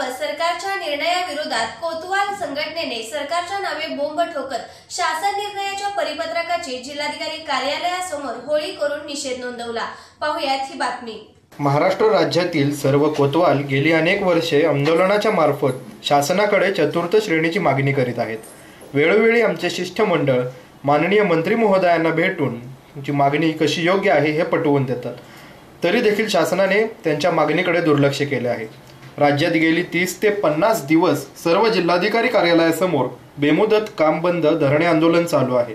बाबत सरकारच्या निर्णयाविरोधात कोतवाल संघटनेने सरकारच्या नावे बोंब ठोकत शासन निर्णयाच्या परिपत्रकाची जिल्हाधिकारी कार्यालयासमोर होळी करून निषेध नोंदवला. पाहुयात ही बातमी. महाराष्ट्र राज्यातील सर्व कोतवाल गेली अनेक वर्षे आंदोलनाच्या मार्फत शासनाकडे चतुर्थ श्रेणीची मागणी करीत आहेत. वेळोवेळी आमचे शिष्टमंडळ माननीय मंत्री महोदयांना भेटून जी मागणी कशी योग्य आहे हे पटवून देतात. तरी देखील शासनाने त्यांच्या मागणीकडे दुर्लक्ष केले आहे. राज्यात गेली तीस ते पन्नास दिवस सर्व जिल्हाधिकारी कार्यालयासमोर बेमुदत काम बंद धरणे आंदोलन चालू आहे.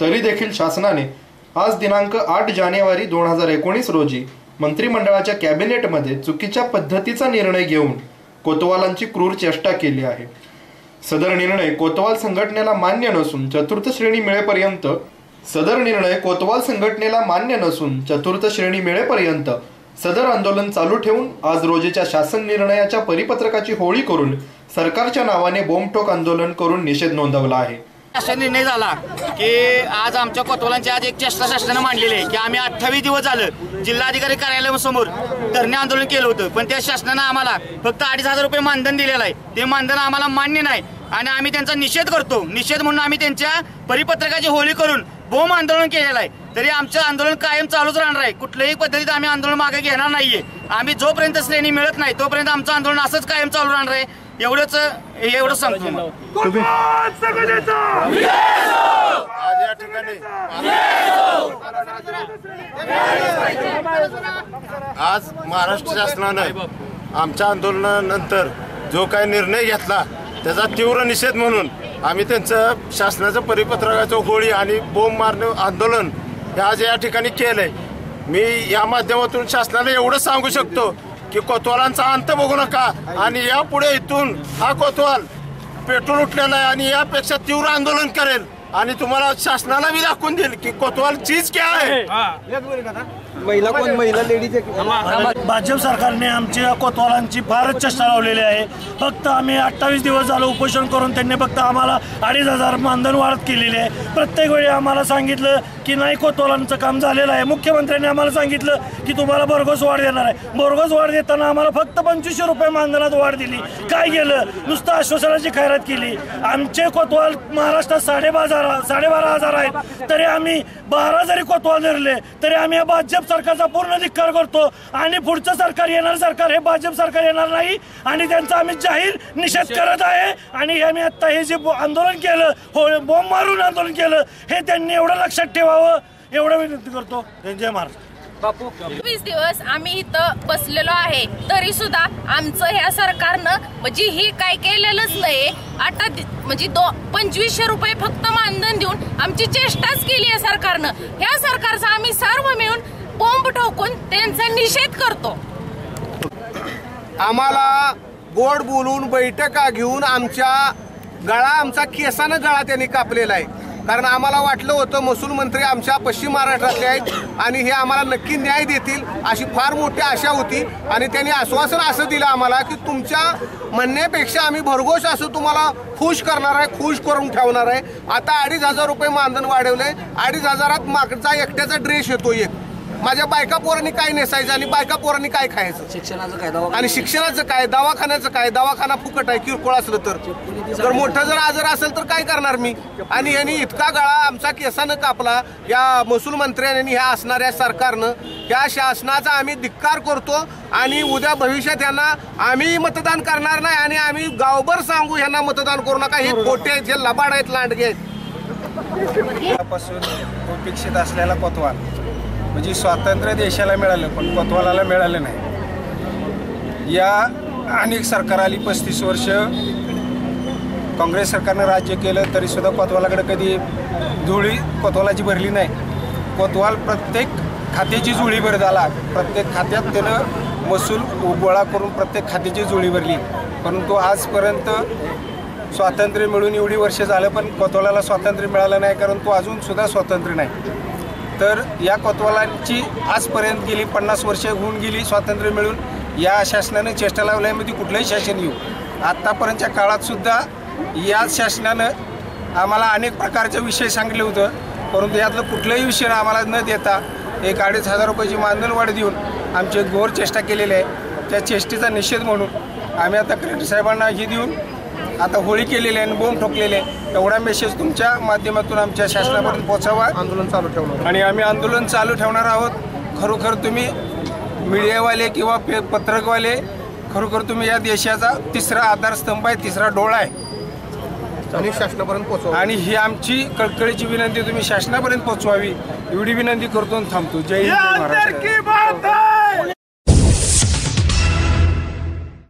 तरी देखील शासनाने आज दिनांक आठ जानेवारी दोन हजार एकोणीस रोजी मंत्रिमंडळाच्या कॅबिनेटमध्ये चुकीच्या पद्धतीचा निर्णय घेऊन कोतवालांची क्रूर चेष्टा केली आहे. सदर निर्णय कोतवाल संघटनेला मान्य नसून चतुर्थ श्रेणी मिळेपर्यंत सदर निर्णय कोतवाल संघटनेला मान्य नसून चतुर्थ श्रेणी मिळेपर्यंत सदर आंदोलन चालू ठेवून आज रोजीच्या शासन निर्णयाच्या परिपत्रकाची होळी करून सरकारच्या नावाने बोंबटोक आंदोलन करून निषेध नोंदवला आहे. असा निर्णय झाला की आज आमच्या कोतवालांची आज एक चेष्टा शासनानं मांडलेली आहे की आम्ही अठ्ठावीस दिवस झालं जिल्हाधिकारी कार्यालयासमोर धरणे आंदोलन केलं होतं पण त्या शासनानं आम्हाला फक्त अडीच हजार रुपये मानधन दिलेलं आहे. ते मानधन आम्हाला मान्य नाही आणि आम्ही त्यांचा निषेध करतो. निषेध म्हणून आम्ही त्यांच्या परिपत्रकाची होळी करून बोंब आंदोलन केलेलं आहे. तरी आमचं आंदोलन कायम चालूच राहणार आहे. कुठल्याही पद्धतीत आम्ही आंदोलन मागे घेणार नाहीये. आम्ही जोपर्यंत श्रेणी मिळत नाही तोपर्यंत आमचं आंदोलन असंच कायम चालू राहणार आहे. एवढंच एवढं सांगतो आज या ठिकाणी आज महाराष्ट्र शासनानं आमच्या आंदोलनानंतर जो काही निर्णय घेतला त्याचा तीव्र निषेध म्हणून आम्ही त्यांचं शासनाचं परिपत्रकाचं होळी आणि बोंब मारणं आंदोलन हे आज या ठिकाणी केलंय. मी या माध्यमातून शासनाला एवढं सांगू शकतो की कोतवालांचा अंत बघू नका आणि यापुढे इथून हा कोतवाल पेट्रोल उठलेला आहे आणि यापेक्षा तीव्र आंदोलन करेल. आणि तुम्हाला शासनाला बी दाखवून देईल की कोतवाल चीज क्या आहे. महिला कोण? महिला लेडीज भाजप सरकारने आमच्या कोतवालांची फारच चेष्टा लावलेली आहे. फक्त आम्ही अठ्ठावीस दिवस झालं उपोषण करून त्यांनी फक्त आम्हाला अडीच हजार मानधन वाढत केलेली आहे. प्रत्येक वेळी आम्हाला सांगितलं की नाही कोतवालांचं काम झालेलं आहे. मुख्यमंत्र्यांनी आम्हाला सांगितलं की तुम्हाला बोरगोस वाढ देणार आहे. बोरगोस वाढ देताना आम्हाला फक्त पंचवीसशे रुपये मानधनात वाढ दिली. काय केलं नुसतं आश्वासनाची खैरात केली. आमचे कोतवाल महाराष्ट्रात साडेबाजार साडेबारा हजार आहेत. तरी आम्ही बारा जरी कोतवाल धरले तरी आम्ही या भाजप सरकारचा पूर्ण धिक्कार करतो. आणि पुढचं सरकार येणार सरकार हे भाजप सरकार येणार नाही. आणि त्यांचा आम्ही जाहीर निषेध करत आहे. आणि आम्ही आता हे जे आंदोलन केलं हो बॉम्ब मारून आंदोलन केलं हे त्यांनी एवढं लक्षात ठेवावं एवढं विनंती करतो. जय महाराष्ट्र. वीस दिवस आम्ही इथं बसलेलो आहे. तरी सुद्धा आमचं ह्या सरकारनं म्हणजे ही काय केलेलंच नाही आता म्हणजे दो पंचवीसशे रुपये फक्त मानधन देऊन आमची चेष्टाच केली आहे सरकारनं. ह्या सरकारचा आम्ही सर्व मिळून बोंब ठोकून त्यांचा निषेध करतो. आम्हाला गोड बोलून बैठका घेऊन आमच्या गळा आमचा केसानं गळा त्यांनी कापलेला आहे. कारण आम्हाला वाटलं होतं महसूल मंत्री आमच्या पश्चिम महाराष्ट्रातले आहेत आणि हे आम्हाला नक्की न्याय देतील अशी फार मोठी आशा होती. आणि त्यांनी आश्वासन असं दिलं आम्हाला की तुमच्या म्हणण्यापेक्षा आम्ही भरघोष असं तुम्हाला खुश करणार आहे खुश करून ठेवणार आहे. आता अडीच हजार रुपये मानधन वाढवले अडीच हजारात मागचा एकट्याचा ड्रेस येतो एक. माझ्या बायका पोरांनी काय नेसायचं आणि बायका पोरांनी काय खायचं? शिक्षणाचं काय? दवा आणि शिक्षणाचं काय? दवाखान्याचं काय? दवाखाना फुकट आहे किरकोळ असलं तर. जर मोठं जर आजार असेल तर काय करणार मी? आणि यांनी इतका गळा आमचा केसानं कापला. या महसूल मंत्र्यांनी ह्या असणाऱ्या सरकारनं या शासनाचा आम्ही धिक्कार करतो आणि उद्या भविष्यात यांना आम्ही मतदान करणार नाही आणि आम्ही गावभर सांगू यांना मतदान करू नका. हे खोटे आहेत हे लबाड आहेत लांडगे आहेत. असलेला कोतवाल म्हणजे स्वातंत्र्य देशाला मिळालं पण कोतवालाला मिळालं नाही. या अनेक सरकार आली पस्तीस वर्ष काँग्रेस सरकारनं राज्य केलं तरीसुद्धा कोतवालाकडे कधी धुळी कोतवालाची भरली नाही. कोतवाल प्रत्येक खात्याची जुळी भर झाला. प्रत्येक खात्यात त्यानं महसूल गोळा करून प्रत्येक खात्याची जुळी भरली. परंतु आजपर्यंत स्वातंत्र्य मिळून एवढी वर्ष झालं पण कोतवालाला स्वातंत्र्य मिळालं नाही कारण तो अजूनसुद्धा स्वातंत्र्य नाही. तर या कोतवालांची आजपर्यंत गेली पन्नास वर्ष होऊन गेली स्वातंत्र्य मिळून. या शासनाने चेष्टा लावल्यामध्ये कुठलंही शासन येऊ. आत्तापर्यंतच्या काळात सुद्धा शासनानं आम्हाला अनेक प्रकारचे विषय सांगितले होतं. परंतु यातलं कुठलाही विषय आम्हाला न देता एक अडीच हजार रुपयाची मानधन वाढ देऊन आमची घोर चेष्टा केलेली आहे. त्या चेष्टेचा निषेध म्हणून आम्ही आता कलेक्टर साहेबांना ही देऊन आता होळी केलेली आहे आणि बोंब ठोकलेले आहे. एवढा मेसेज तुमच्या माध्यमातून आमच्या शासनापर्यंत पोहोचावा. आंदोलन चालू ठेवणार. आणि आम्ही आंदोलन चालू ठेवणार आहोत. खरोखर तुम्ही मीडियावाले किंवा पे पत्रकवाले खरोखर तुम्ही या देशाचा तिसरा आधारस्तंभ आहे तिसरा डोळा आहे. आणि शासनापर्यंत पोहोचवा. आणि ही आमची कळकळीची विनंती तुम्ही शासनापर्यंत पोहोचवावी. एवढी विनंती करतो थांबतो. जय हिंद जय महाराष्ट्र.